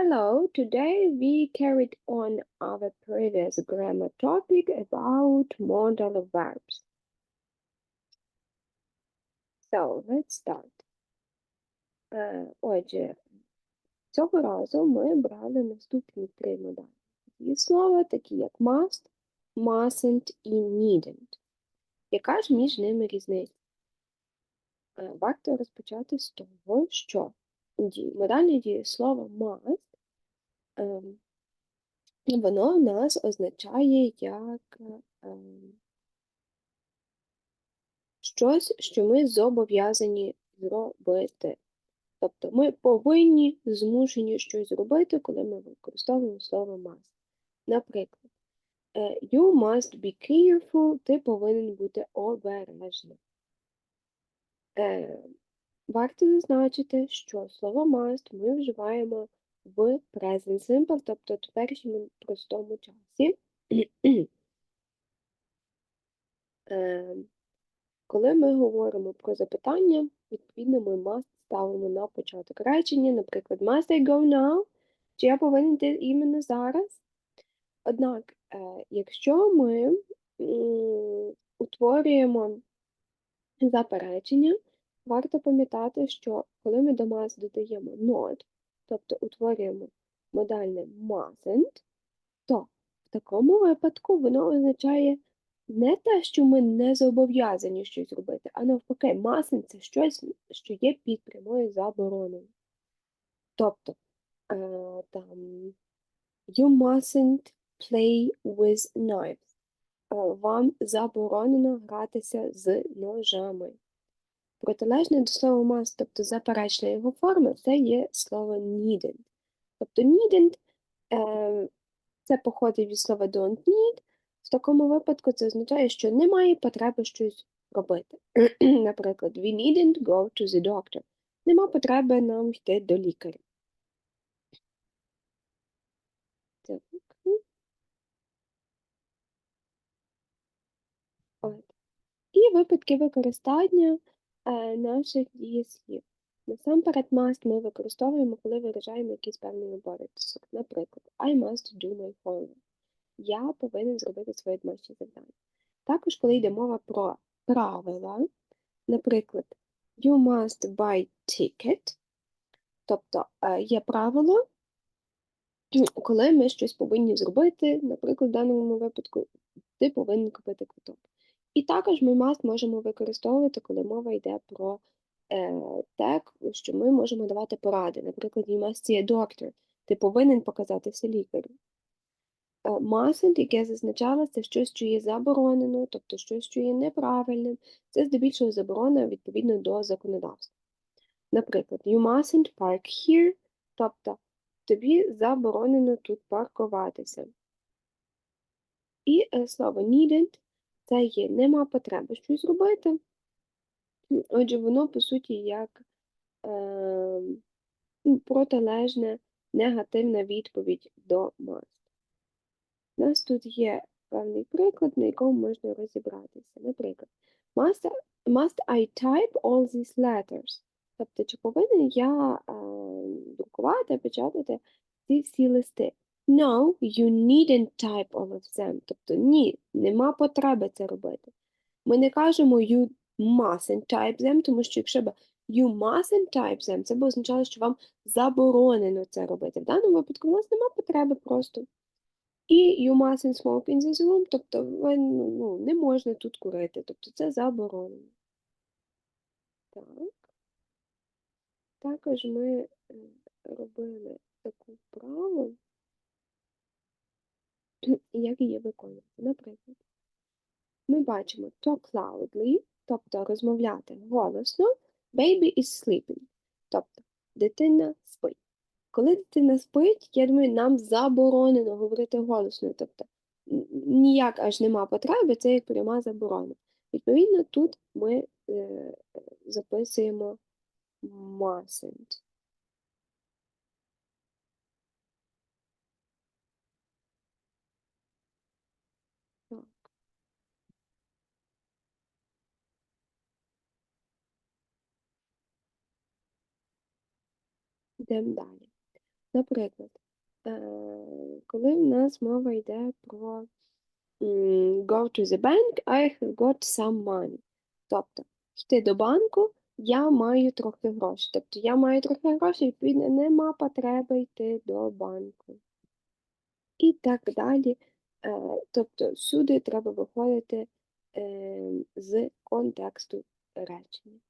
Hello, today we carried on our previous grammar topic about modal verbs. So, let's start. Е, Отже, цього разу ми брали наступні три модалі. Ці слова, такі як must, mustn't і needn't. Яка ж між ними різниця? Е, Варто розпочати з того, що модальне дієслово must воно в нас означає як ем, щось, що ми зобов'язані зробити. Тобто ми повинні змушені щось зробити, коли ми використовуємо слово must. Наприклад, е, you must be careful, ти повинен бути обережним. Е, Варто зазначити, що слово must ми вживаємо в present simple, тобто в теперішньому простому часі. Е, Коли ми говоримо про запитання, відповідно, ми must ставимо на початок речення, наприклад, must I go now? Чи я повинен йти іменно зараз? Однак, е, якщо ми утворюємо заперечення, варто пам'ятати, що коли ми до must додаємо not, тобто утворюємо модальне mustn't, то в такому випадку воно означає не те, що ми не зобов'язані щось робити, а навпаки, mustn't – це щось, що є під прямою забороною. Тобто, е, там, you mustn't play with knives. Е, Вам заборонено гратися з ножами. Протилежне до слова must, тобто заперечна його форма, це є слово needn't. Тобто needn't е, це походить від слова don't need. В такому випадку це означає, що немає потреби щось робити. Наприклад, we needn't go to the doctor. Нема потреби нам йти до лікаря. Так. І випадки використання наших дієслів. Насамперед, must ми використовуємо, коли виражаємо якийсь певний обов'язок. Наприклад, I must do my homework. Я повинен зробити своє домашнє завдання. Також, коли йде мова про правила, наприклад, you must buy ticket, тобто е, є правило, коли ми щось повинні зробити, наприклад, в даному випадку ти повинен купити квиток. І також ми must можемо використовувати, коли мова йде про е, те, що ми можемо давати поради. Наприклад, you must see a doctor. Ти повинен показатися лікарю. Е, Mustn't, яке зазначало, це щось, що є заборонено, тобто щось, що є неправильним. Це здебільшого заборона відповідно до законодавства. Наприклад, you mustn't park here, тобто тобі заборонено тут паркуватися. І е, слово needn't – це є нема потреби щось робити. Отже, воно, по суті, як е, ну, протилежна негативна відповідь до must. У нас тут є певний приклад, на якому можна розібратися. Наприклад, must, must I type all these letters? Тобто, чи повинен я е, друкувати, печатати ці всі листи? No, you needn't type all of them. Тобто, ні, нема потреби це робити. Ми не кажемо you mustn't type them, тому що якщо б you mustn't type them, це б означало, що вам заборонено це робити. В даному випадку у нас нема потреби просто. І you mustn't smoke in this room, тобто ви, ну, не можна тут курити, тобто це заборонено. Так. Також ми е, робили таку вправу, як її виконувати. Наприклад, ми бачимо talk loudly, тобто розмовляти голосно, baby is sleeping, тобто дитина спить. Коли дитина спить, я думаю, нам заборонено говорити голосно, тобто ніяк аж нема потреби, це як пряма заборона. Відповідно, тут ми е, записуємо mustn't. Так. Йдемо далі. Наприклад, е, коли в нас мова йде про go to the bank, I have got some money. Тобто, йти до банку, я маю трохи грошей. Тобто я маю трохи грошей, відповідно, нема потреби йти до банку. І так далі. Е, Тобто всюди треба виходити е, з контексту речення.